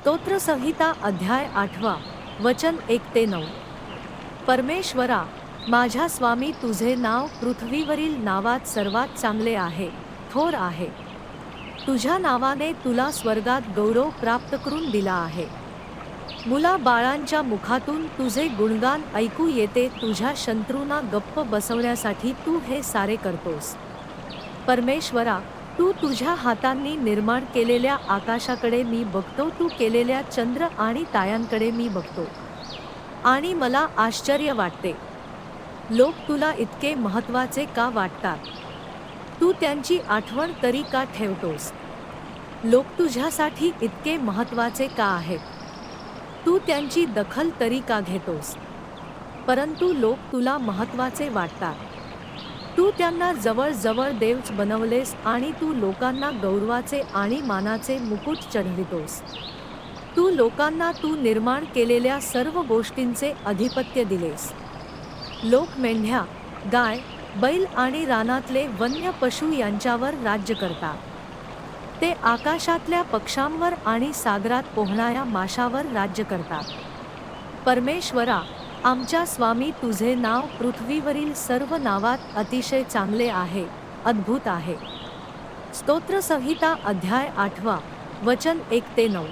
स्तोत्रसंहिता अध्याय आठवा वचन एक ते नऊ. परमेश्वरा माझ्या स्वामी तुझे नाव पृथ्वीवरील नावात सर्वात चांगले आहे थोर आहे. तुझ्या नावाने तुला स्वर्गात गौरव प्राप्त करून दिला आहे. मुला बाळांच्या मुखातून तुझे गुणगान ऐकू येते तुझ्या शत्रूंना गप्प बसवण्यासाठी तू हे सारे करतोस. परमेश्वरा तू तुझ्या हातांनी निर्माण केलेल्या आकाशाकडे मी बघतो तू केलेल्या चंद्र आणि तायांकडे मी बघतो. आणि मला आश्चर्य वाटते. लोक तुला इतके महत्त्वाचे का वाटतात? तू त्यांची आठवण तरी का ठेवतोस? लोक तुझ्यासाठी इतके महत्त्वाचे का आहेत? तू त्यांची दखल तरी का घेतोस? परंतु लोक तुला महत्त्वाचे वाटतात. तू त्यांना जवळजवळ देवच बनवलेस आणि तू लोकांना गौरवाचे आणि मानाचे मुकुट चढवितोस. तू लोकांना तू निर्माण केलेल्या सर्व गोष्टींचे अधिपत्य दिलेस. लोक मेंढ्या गाय बैल आणि रानातले वन्य पशु यांच्यावर राज्य करतात ते आकाशातल्या पक्ष्यांवर आणि सागरात पोहणाऱ्या माशावर राज्य करतात परमेश्वरा आमच्या स्वामी तुझे नाव पृथ्वीवरील सर्व नावात अतिशय चांगले आहे अद्भुत आहे. स्तोत्रसंहिता अध्याय आठवा वचन एक ते नऊ.